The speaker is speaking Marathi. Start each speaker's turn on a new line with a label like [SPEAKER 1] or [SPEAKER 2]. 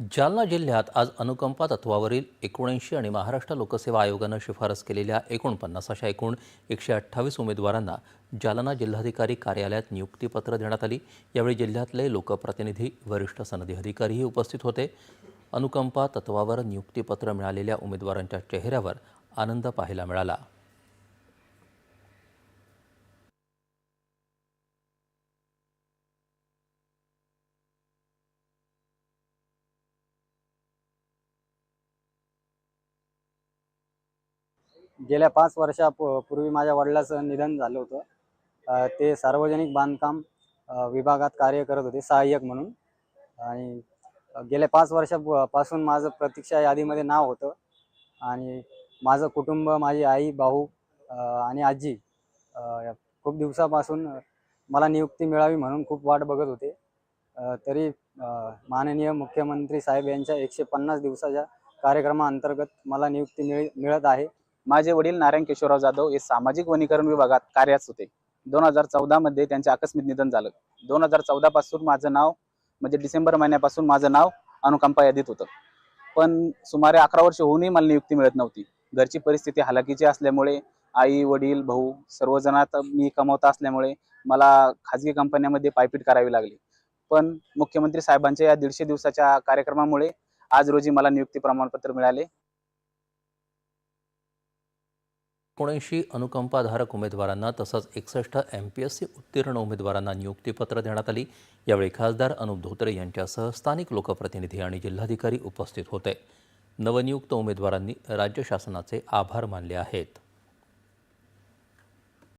[SPEAKER 1] जालना जिल्ह्यात आज अनुकंपा तत्वावरील एकोणऐंशी आणि महाराष्ट्र लोकसेवा आयोगानं शिफारस केलेल्या एकोणपन्नास अशा एकूण एकशे अठ्ठावीस उमेदवारांना जालना जिल्हाधिकारी कार्यालयात नियुक्तीपत्र देण्यात आली. यावेळी जिल्ह्यातले लोकप्रतिनिधी वरिष्ठ सनदी अधिकारीही उपस्थित होते. अनुकंपा तत्वावर नियुक्तीपत्र मिळालेल्या उमेदवारांच्या चेहऱ्यावर आनंद पाहायला मिळाला.
[SPEAKER 2] गेल्या पाच वर्षापूर्वी माझ्या वडिलाचं निधन झालं होतं. ते सार्वजनिक बांधकाम विभागात कार्य करत होते सहाय्यक म्हणून. आणि गेल्या पाच वर्षापासून माझं प्रतीक्षा यादीमध्ये नाव होतं. आणि माझं कुटुंब माझी आई भाऊ आणि आजी खूप दिवसापासून मला नियुक्ती मिळावी म्हणून खूप वाट बघत होते. तरी माननीय मुख्यमंत्री साहेब यांच्या एकशे पन्नास दिवसाच्या कार्यक्रमाअंतर्गत मला नियुक्ती मिळ मिळत आहे.
[SPEAKER 3] माझे वडील नारायण केशवराव जाधव हे सामाजिक वनीकरण विभागात कार्यरत होते. दोन हजार चौदा मध्ये त्यांचे आकस्मिक निधन झालं. दोन हजार चौदा पासून माझं नाव म्हणजे डिसेंबर महिन्यापासून माझं नाव अनुकंपा यादीत होतं. पण सुमारे अकरा वर्ष होऊनही मला नियुक्ती मिळत नव्हती. घरची परिस्थिती हालाकीची असल्यामुळे आई वडील भाऊ सर्वजणात मी कमवता असल्यामुळे मला खाजगी कंपन्यामध्ये पायपीट करावी लागली. पण मुख्यमंत्री साहेबांच्या या दीडशे दिवसाच्या कार्यक्रमामुळे आज रोजी मला नियुक्ती प्रमाणपत्र मिळाले.
[SPEAKER 1] एकोणऐंशी अनुकंपाधारक उमेदवारांना तसंच एकसष्ट एम पी एस सी उत्तीर्ण उमेदवारांना नियुक्तीपत्र देण्यात आली. यावेळी खासदार अनुप धोत्रे यांच्यासह स्थानिक लोकप्रतिनिधी आणि जिल्हाधिकारी उपस्थित होते. नवनियुक्त उमेदवारांनी राज्य शासनाचे आभार मानले आहेत.